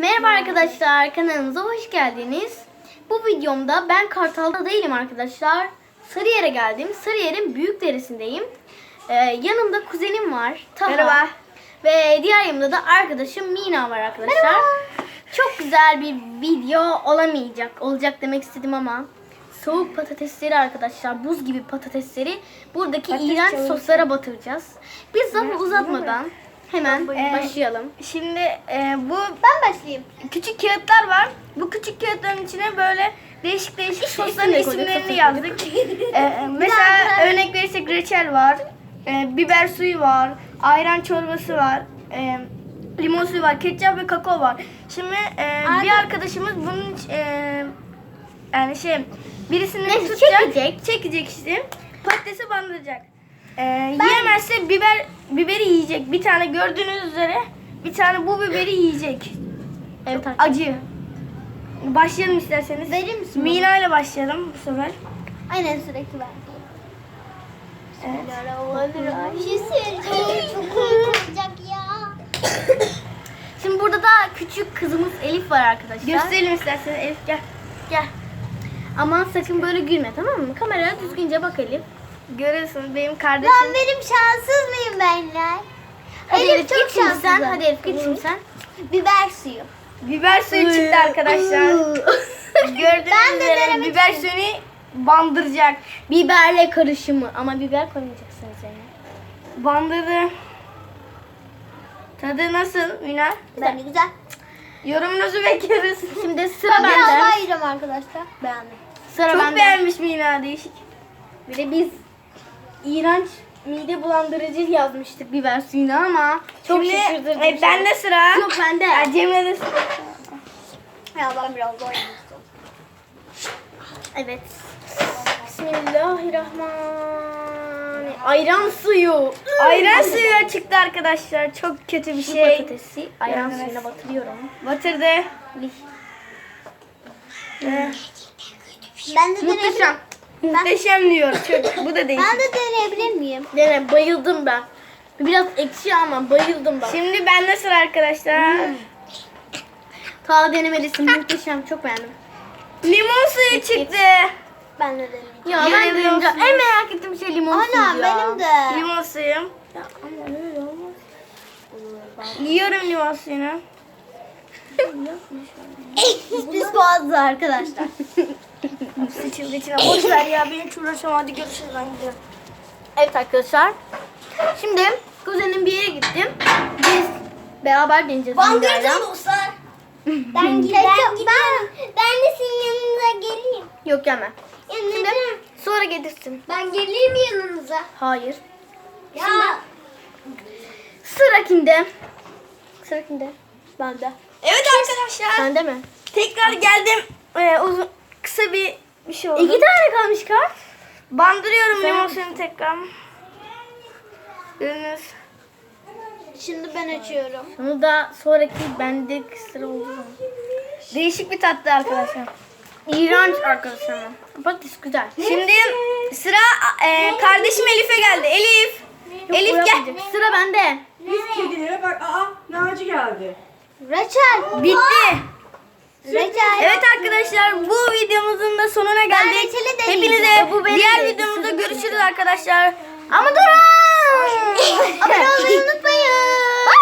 Merhaba arkadaşlar kanalımıza hoş geldiniz. Bu videomda ben Kartal'da değilim arkadaşlar. Sarıyer'e geldim. Sarıyer'in büyük derisindeyim. Ee, yanımda kuzenim var. Taha. Merhaba. Ve diğer yanımda da arkadaşım Mina var arkadaşlar. Çok güzel bir video olamayacak. Olacak demek istedim ama soğuk patatesleri arkadaşlar buz gibi patatesleri buradaki Patates iğrenç çalısı. soslara batıracağız. Biz lafı uzatmadan hemen Ee, başlayalım. Şimdi e, bu Ben başlayayım. küçük kağıtlar var. Bu küçük kağıtların içine böyle değişik değişik sosların isimlerini yazdık. E, mesela dakika. örnek verirsek reçel var. e, biber suyu var. Ayran çorbası var. e, limon suyu var. Ketçap ve kakao var. Şimdi e, bir Abi- arkadaşımız bunun e, yani şey birisini Neyse, tutacak. çekecek. Çekecek işte. Patatesi bandıracak. E, yiyemezse biber biberi yiyecek. Bir tane gördüğünüz üzere bir tane bu biberi yiyecek. Evet. Acı. Başlayalım isterseniz. Verir misin Mina ile başlayalım bu sefer. Aynen sürekli ben. Evet. Bir şey söyleyeceğim. Çok komik olacak ya. Şimdi burada da küçük kızımız Elif var arkadaşlar. Gösterelim isterseniz Elif gel. Gel. Aman sakın böyle gülme tamam mı? Kameraya düzgünce bak Elif. Görüyorsunuz benim kardeşim. Lan benim şanssız mıyım benler? Hadi Elif Elif, çok şimdi sen. Hadi Elif git şimdi sen. Biber suyu. Biber suyu çıktı arkadaşlar. Gördüğünüz Ben de üzere denemek biber suyunu bandıracak. Biberle karışımı ama biber koymayacaksınız yani. Bandırdı. Tadı nasıl Mina? Bence güzel. Yorumunuzu bekliyoruz. Şimdi sıra Ben biraz daha bende. yiyeceğim arkadaşlar. Beğendim. Sıra Çok bende. beğenmiş Mina değişik. Bir de biz iğrenç mide bulandırıcı yazmıştık biber suyunu ama çok Şimdi şaşırtıcı. e, şey. bende sıra. Yok bende. Ya, Cemre de sıra. Ya ben biraz daha yiyeceğim. Evet. Bismillahirrahmanirrahim. Ayran suyu. Ayran suyu çıktı arkadaşlar. Çok kötü bir Şu şey. patatesi ayran Evet. suyuna batırıyorum. Batırdı. Ee, Ben de muhteşem. Muhteşem diyor. Bu da değişik. Ben de deneyebilir miyim? Dene bayıldım ben. Biraz ekşi ama bayıldım ben. Şimdi bende sıra arkadaşlar. Ta denemelisin muhteşem çok beğendim. Limon suyu çıktı. Ben de deneyeyim. Ya ben de limon en merak ettiğim şey limon suyu Ana ya. benim de. Limon suyu. Ya ama öyle olmaz. Yiyorum limon suyunu. Biz boğazlı arkadaşlar. Sıçıldı içine. Boş ver ya. Ben hiç uğraşamam. Hadi görüşürüz. Ben gidiyorum. Evet arkadaşlar. Şimdi kuzenim bir yere gittim. Biz beraber deneyeceğiz. Miner'le. dostlar. Ben ben, ben, ben de senin yanınıza geleyim. Yok gelme. Şimdi Yanınıza. sonra gelirsin. Ben geleyim mi yanınıza? Hayır. Ya. Sıra kimde? Sıra kimde? Bende. Evet arkadaşlar. Sende mi? Tekrar geldim. Ee, uzun, kısa bir bir şey oldu. İki tane kalmış kart. Bandırıyorum suyunu tekrar. Görünüz. Şimdi ben açıyorum. Bunu da sonraki bende sıra olduğu zaman. Değişik bir tatlı arkadaşlar. İğrenç arkadaşlar ama. Patates güzel. Şimdi sıra e, kardeşim Elif'e geldi. Elif. Elif gel. Sıra bende. Biz kedilere bak. Aa Naci geldi. Reçel. Bitti. Reçel. Evet arkadaşlar bu videomuzun da sonuna geldik. Hepinize Bu benim diğer de. videomuzda görüşürüz arkadaşlar. Ama durun. Abone olmayı unutmayın.